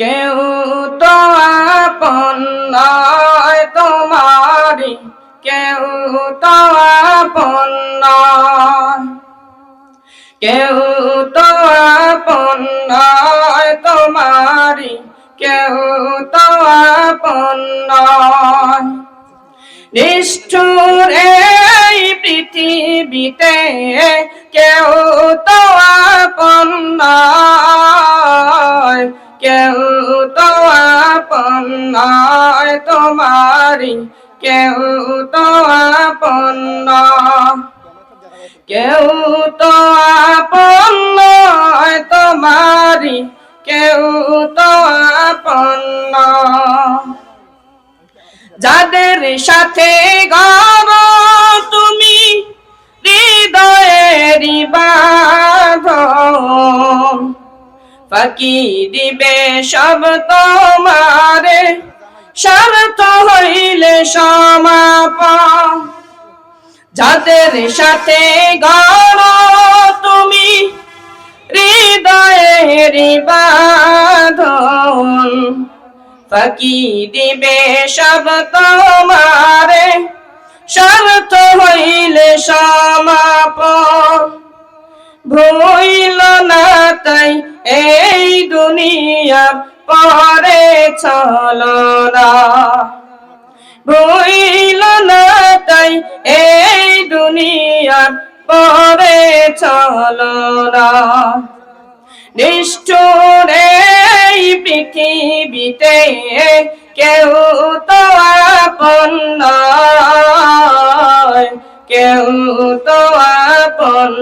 কেউ তো আপন নয় তোমারি কেউ তো আপন নয়। কেউ তো আপন নয় তোমারি কেউ তো আপন নয়। নিষ্ঠুর এই পৃথিবীতে কেউ তো আপন নয়। তোমারি কেউ তো আপন কেউ তো আপন তোমারি, কেউ তো আপন যাদের সাথে গর তুমি হৃদয়ের বাঁধন। ফাঁকি দিবে সব তোমারে স্বার্থ হইলে সমাপন। যাদের সাথে গর তুমি, হৃদয়ের বাঁধন। ফাঁকি দিবে সব তোমারে স্বার্থ হইলে সমাপন। ভইল না তাই এই দুনিয়া পরে চলনা ভইল না তাই এই দুনিয়ার পরে চলনা নিষ্ঠুর এই পৃথিবীতে কেউ তো আপন কেউ তো আপন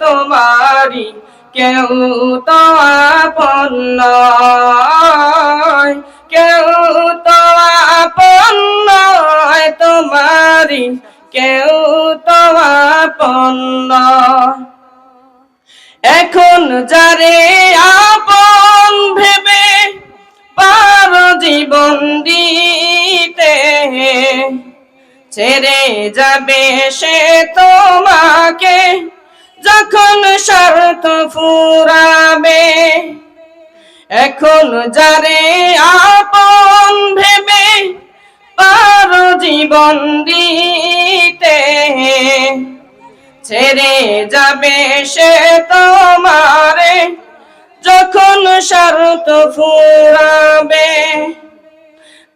তোমারি কেউ তো আপন নয় কেউ তো আপন নয় তোমারি, কেউ তো আপন এখন যারে আপন ভেবে পার জীবন দিতে ছেড়ে যাবে সে তোমাকে, যখন স্বার্থ ফুরাবে। এখন যারে আপন ভেবে পার জীবন দিতে। ছেড়ে যাবে সে তোমারে যখন শরত ফুরাবে।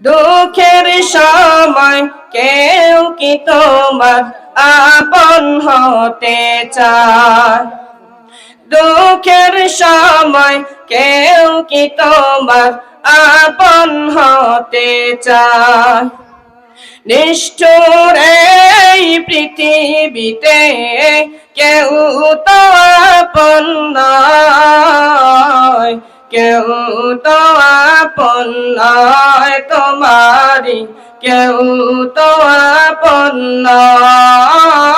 দুঃখের সময় কেউ কি তোমার আপন হতে চায়? দুঃখের সময় কেউ কি তোমার আপন হতে চায়? নিষ্ঠুর এই পৃথিবীতে কেউ তো আপন কেউ তো আপন তোমারি কেউ তো আপন নয়।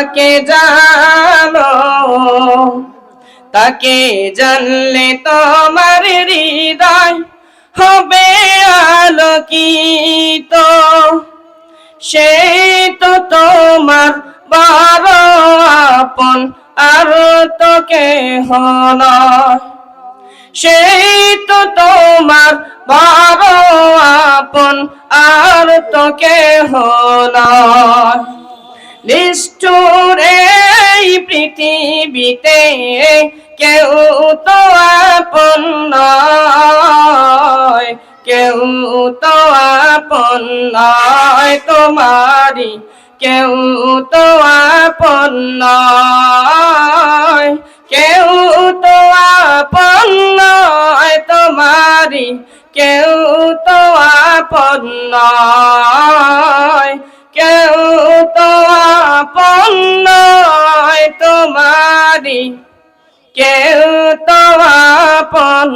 তাহাকে জানো, তাকে জানলে তোমার হৃদয় হবে আলোকিত। সে তো তোমার বড় আপন, আর তোকে হন সেই তো তোমার বড় আপন, আর তোকে হন নিষ্ঠুর এই পৃথিবীতে, কেউ তো আপন নয়, কেউ তো আপন নয় তোমারি কেউ তো আপন নয়, কেউ তো আপন নয় তোমারি কেউ তো আপন নয়। কেউ তো আপন